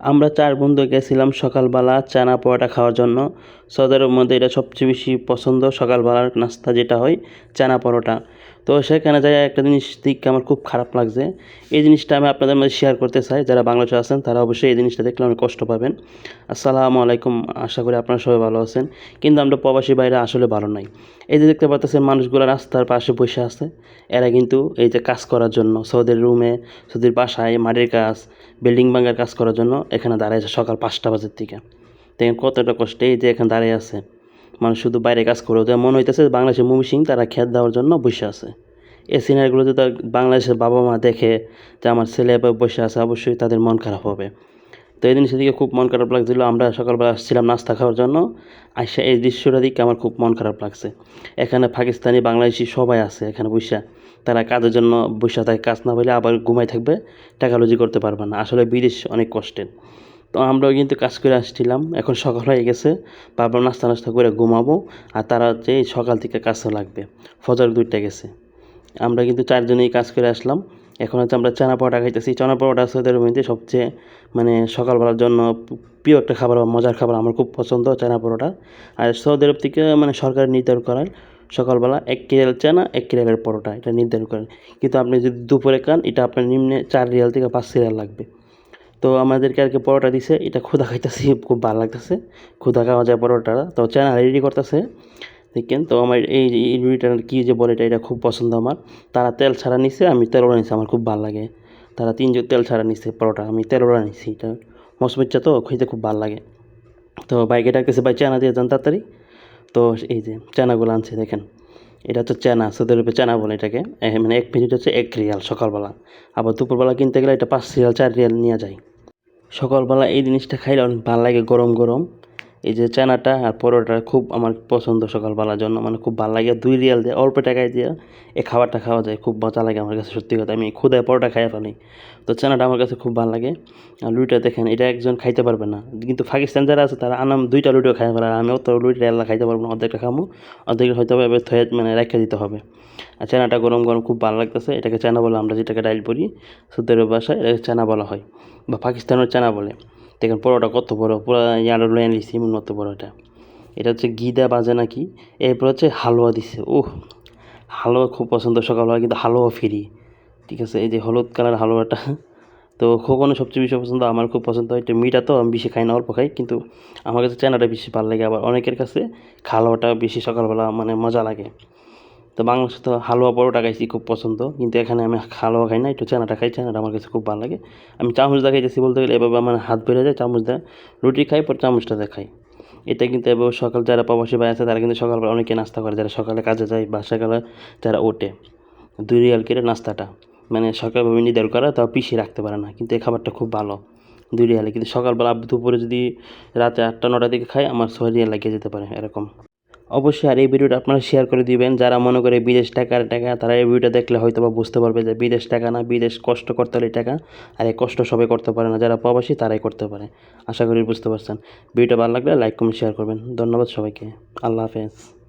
আমরা চার বন্ধু গেছিলাম সকালবেলা চানা পরোটা খাওয়ার জন্য। সৌদের মধ্যে এটা সবচেয়ে বেশি পছন্দ সকালবেলার নাস্তা যেটা হয়, চানা পরোটা। তো সেখানে যাই, একটা জিনিস দেখে আমার খুব খারাপ লাগছে। এই জিনিসটা আমি আপনাদের মধ্যে শেয়ার করতে চাই। যারা বাংলাদেশে আছেন, তারা অবশ্যই এই জিনিসটা দেখলে অনেক কষ্ট পাবেন। আসসালামু আলাইকুম। আশা করি আপনারা সবাই ভালো আছেন। কিন্তু আমরা প্রবাসী বাইরে আসলে ভালো নাই। এই যে দেখতে পাচ্ছেন, মানুষগুলো রাস্তার পাশে বসে আছে। এরা কিন্তু এই যে কাজ করার জন্য, সৌদের রুমে সৌদির বাসায় মাটির কাজ, বিল্ডিং ভাঙার কাজ করার জন্য এখানে দাঁড়িয়ে আছে সকাল পাঁচটা বাজের থেকে দেখেন কতটা কষ্টে এই যে এখানে দাঁড়িয়ে আছে। মানুষ শুধু বাইরে কাজ করে, ওদের মনে হইতেছে বাংলাদেশের মুভি সিং তারা খেত দেওয়ার জন্য বসে আছে। এই সিনারিগুলো যদি বাংলাদেশের বাবা মা দেখে যে আমার ছেলে বসে আছে, অবশ্যই তাদের মন খারাপ হবে। তো এই জিনিসের দিকে খুব মন খারাপ লাগছিল। আমরা সকালবেলা আসছিলাম নাস্তা খাওয়ার জন্য। আসে এই দৃশ্যটা দিকে আমার খুব মন খারাপ লাগছে। এখানে পাকিস্তানি, বাংলাদেশি সবাই আছে এখানে বসে। তারা কাজের জন্য বসে থাকে। কাজ না পেলে আবার ঘুমাই থাকবে। টাকা রুজি করতে পারবে না। আসলে বিদেশ অনেক কষ্টের। তো আমরাও কিন্তু কাজ করে আসছিলাম। এখন সকাল হয়ে গেছে। ভাবলাম নাস্তা নাস্তা করে ঘুমাবো। আর তারা হচ্ছে এই সকাল থেকে কাজে লাগবে। ফজর দুইটা গেছে। আমরা কিন্তু চারজনেই কাজ করে আসলাম। এখন হচ্ছে আমরা চানা পরোটা খাইতেছি। চানা পরোটা সৌদের মধ্যে সবচেয়ে মানে সকালবেলার জন্য প্রিয় একটা খাবার বা মজার খাবার আমার খুব পছন্দ, চানা পরোটা। আর সৌদি আরব থেকে মানে সরকার নির্ধারণ করার সকালবেলা এক রিয়াল চানা, এক রিয়ালের পরোটা। এটা নির্ধারণ করেন কিন্তু আপনি যদি দুপুরে খান, এটা আপনার নিম্নে চার রিয়াল থেকে পাঁচ রিয়াল লাগবে। তো আমাদেরকে আর কি পরোটা দিছে। এটা ক্ষুদা খাইতেছি, খুব ভালো লাগতেছে। ক্ষুদা খাওয়া যায় পরোটা। তো চানা রেডি করতেছে। দেখেন, তো আমার এই রুটিটা কী যে বলে এটা এটা খুব পছন্দ আমার। তারা তেল ছাড়া নিছে, আমি তেলওড়া নিছি, আমার খুব ভালো লাগে। তারা তিনজন তেল ছাড়া নিছে পরোটা, আমি তেলওড়া নিছি, এটা মশমিচ্চা তো খেতে খুব ভালো লাগে। তো বাইকে ডাকতেছে ভাই চানা দিয়ে যান তাড়াতাড়ি। তো এই যে চানাগুলো আনছে, দেখেন। এটা হচ্ছে চানা সৌদি আরবে চানা বলে এটাকে। মানে এক মিনিট হচ্ছে এক রিয়াল সকালবেলা। আবার দুপুরবেলা কিনতে গেলে এটা পাঁচ রিয়াল, চার রিয়াল নিয়ে যায়। সকালবেলা এই জিনিসটা খাইলে অনেক ভালো লাগে গরম গরম। এই যে চানাটা আর পরোটা খুব আমার পছন্দ সকালবেলার জন্য মানে খুব ভালো লাগে। দুই রিয়াল দিয়ে, অল্প টাকায় দিয়ে এই খাবারটা খাওয়া যায়, খুব মজা লাগে আমার কাছে সত্যি কথা। আমি ক্ষুদায় পরোটা খাইয়া ফেলি। তো চানাটা আমার কাছে খুব ভালো লাগে। আর লুইটা দেখেন, এটা একজন খাইতে পারবে না। কিন্তু পাকিস্তান যারা আছে, তারা আনাম দুইটা লুটিও খাই ফেলে আমি অত লুইটা এল্লা খাইতে পারব না, অর্ধেকটা খামো। অর্ধেক হয়তো এবার থয়ে মানে রেখে দিতে হবে। আর চানাটা গরম গরম খুব ভালো লাগতেছে। এটাকে চানা বলে আমরা যেটাকে ডাইল পড়ি সুদের ভাষায় এটাকে চানা বলা হয়, বা পাকিস্তানের চানা বলে। দেখেন পরোটা কত বড়? পুরো ইয়ার নিছি এমন মতো বড় এটা এটা হচ্ছে গিদা বাজে নাকি? এরপর হচ্ছে হালুয়া দিছে। ওহ হালুয়া খুব পছন্দ সকালবেলা, কিন্তু হালুয়া ফ্রি ঠিক আছে, এই যে হলুদ কালার হালুয়াটা। তো খোকনের সবচেয়ে বেশি পছন্দ, আমার খুব পছন্দ। হয় এটা মিঠা তো, আমি বেশি খাই না, অল্প খাই। কিন্তু আমার কাছে চানাটা বেশি ভালো লাগে, আবার অনেকের কাছে হালুয়াটা বেশি সকালবেলা মানে মজা লাগে। তো বাংলাদেশে তো হালুয়া পরোটা খাইছি খুব পছন্দ। কিন্তু এখানে আমি হালুয়া খাই না একটু চানাটা খাই চানাটা আমার কাছে খুব ভালো লাগে। আমি চামচ দা খাইতেছি বলতে গেলে, এভাবে আমার হাত বেড়ে যায়, চামচ দেয় রুটি খাই, পর চামচটা দেখাই এটা কিন্তু এবার সকাল যারা প্রবাসী ভাই আছে, তারা কিন্তু সকালবেলা অনেকে নাস্তা করে, যারা সকালে কাজে যায় বা সকালে যারা ওঠে। দুই রিয়াল কেটে নাস্তাটা। মানে সকালভাবে নির্ধারণ করা, তাও পিছিয়ে রাখতে পারে না, কিন্তু এই খাবারটা খুব ভালো। দুই রিয়ালে, কিন্তু সকালবেলা দুপুরে যদি রাতে আটটা নটার দিকে খাই, আমার ছয় রিয়াল লাগিয়ে যেতে পারে, এরকম। অবশ্যই আর এই ভিডিওটা আপনারা শেয়ার করে দিবেন। যারা মনে করে বিদেশ টাকার টাকা, তারা এই ভিডিওটা দেখলে হয়তো বা বুঝতে পারবে যে বিদেশ টাকা না, বিদেশ কষ্ট করতে হলে টাকা। আর এই কষ্ট সবাই করতে পারে না, যারা প্রবাসী তারাই করতে পারে। আশা করি বুঝতে পারছেন। ভিডিওটা ভালো লাগলে লাইক, কমেন্ট শেয়ার করবেন। ধন্যবাদ সবাইকে। আল্লাহ হাফেজ।